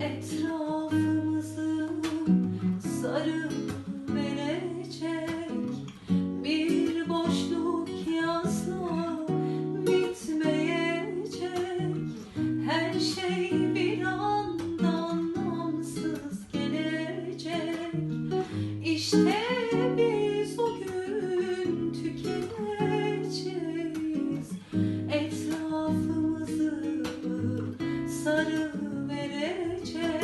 Etrafımızı sarı verecek bir boşluk yazma bitmeyecek. Her şey bir anda anlamsız gelecek. İşte sarı verecek